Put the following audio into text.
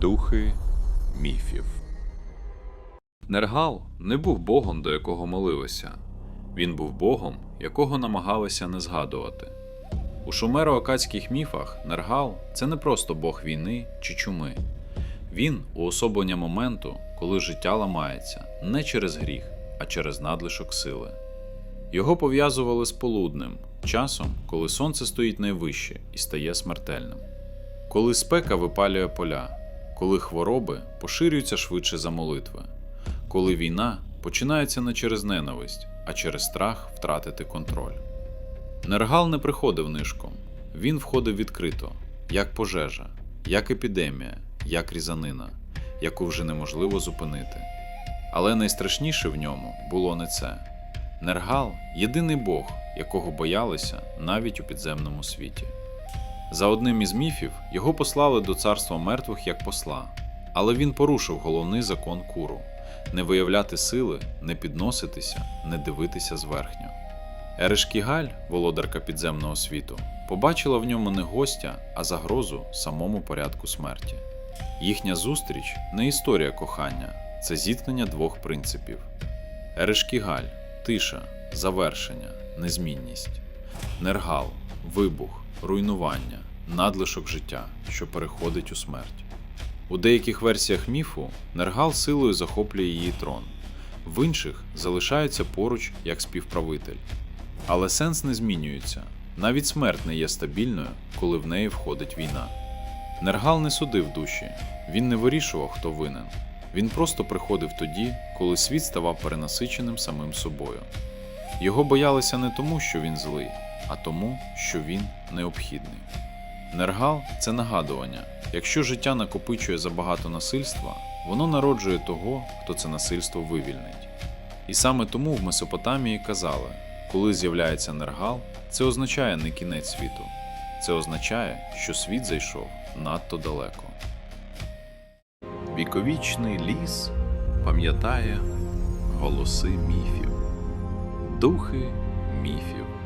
Духи міфів. Нергал не був богом, до якого молилися. Він був богом, якого намагалися не згадувати. У шумеро-акадських міфах Нергал це не просто бог війни чи чуми. Він уособлення моменту, коли життя ламається не через гріх, а через надлишок сили. Його пов'язували з полуднем, часом, коли сонце стоїть найвище і стає смертельним. Коли спека випалює поля, коли хвороби поширюються швидше за молитви, коли війна починається не через ненависть, а через страх втратити контроль. Нергал не приходив нишком, він входив відкрито, як пожежа, як епідемія, як різанина, яку вже неможливо зупинити. Але найстрашніше в ньому було не це. Нергал єдиний Бог, якого боялися навіть у підземному світі. За одним із міфів його послали до царства мертвих як посла, але він порушив головний закон куру не виявляти сили, не підноситися, не дивитися зверхньо. Ерешкігаль, володарка підземного світу, побачила в ньому не гостя, а загрозу самому порядку смерті. Їхня зустріч не історія кохання, це зіткнення двох принципів. Ерешкігаль тиша, завершення, незмінність. Нергал вибух, руйнування, надлишок життя, що переходить у смерть. У деяких версіях міфу Нергал силою захоплює її трон, в інших залишається поруч як співправитель. Але сенс не змінюється. Навіть смерть не є стабільною, коли в неї входить війна. Нергал не судив душі, він не вирішував, хто винен. Він просто приходив тоді, коли світ ставав перенасиченим самим собою. Його боялися не тому, що він злий, а тому, що він необхідний. Нергал це нагадування: якщо життя накопичує забагато насильства, воно народжує того, хто це насильство вивільнить. І саме тому в Месопотамії казали, коли з'являється нергал, це означає не кінець світу, це означає, що світ зайшов надто далеко. Віковічний ліс пам'ятає голоси міфів. Духи міфів.